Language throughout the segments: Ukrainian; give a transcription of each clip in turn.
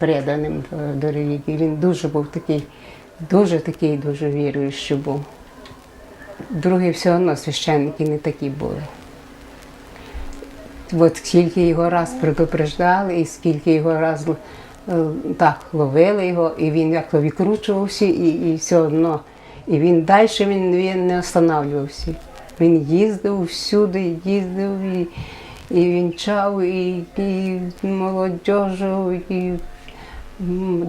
преданим до, до релігії. Він дуже був такий, дуже такий, дуже віруючий був. Другі все одно священники не такі були. От скільки його раз предупреждали, і скільки його раз е, так ловили його, і він як то викручувався, і, і все одно. І він далі він, він не останавливався. Він їздив всюди, їздив, і, і вінчав, і, і молодежу, і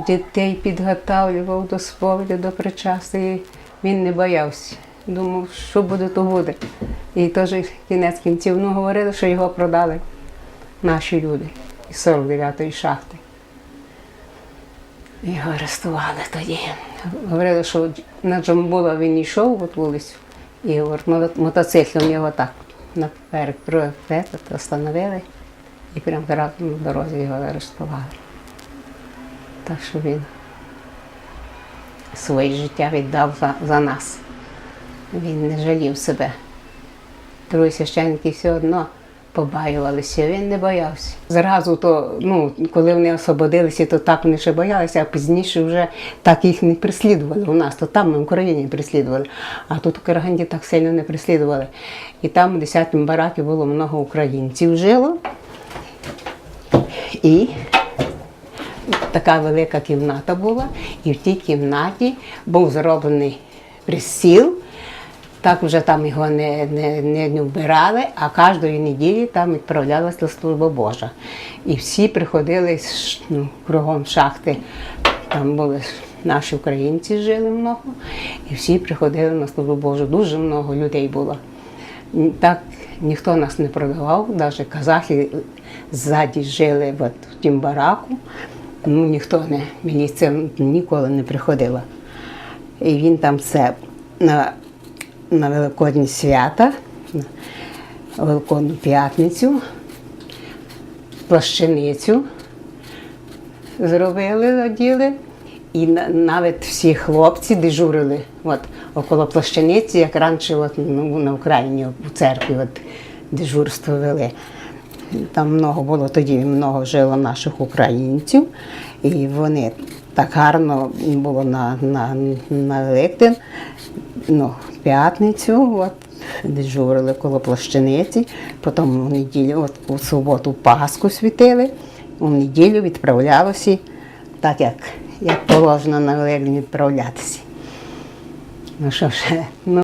дітей підготавлював до сповіді, до причастя. І Він не боявся. Думав, що буде, то буде. І теж кінець кінців ну, говорили, що його продали наші люди із 49-ї шахти. Його арестували тоді. Говорили, що на Джамбула він йшов от вулицю, і говорить, мо- мотоциклом його так наперед проектет, остановили і прямо на дорозі його арестували. Так що він своє життя віддав за, за нас. Він не жалів себе. Другі священники все одно побаювалися, він не боявся. Зразу то, ну, коли вони освободилися, то так вони ще боялися, а пізніше вже так їх не переслідували у нас, то там на Україні переслідували. А тут у Караганді так сильно не переслідували. І там у 10-му баракі було много українців жило. І така велика кімната була, і в тій кімнаті був зроблений присіл. Так вже там його не, не, не, не вбирали, а кожної неділі там відправлялася служба Божа. І всі приходили ну, кругом шахти. Там були наші українці жили много, і всі приходили на службу Божу. Дуже много людей було. Так ніхто нас не продавав, навіть казахи ззаді жили от, в тім бараку. Ну, ніхто не, міліція ніколи не приходила. І він там все на, на Великодні свята, на Великодну п'ятницю, плащаницю зробили, оділи. І навіть всі хлопці дежурили от, около плащаниці, як раніше от, ну, на Україні у церкві от, дежурство вели. Там много було тоді много жило наших українців, і вони так гарно було на, на, на Великдень, ну, п'ятницю, от, дежурили коло плащаниці, потім в неділю, от, у суботу Пасху світили, у неділю відправлялося так, як, як положено на Великдень відправлятися. Ну що ж, ну.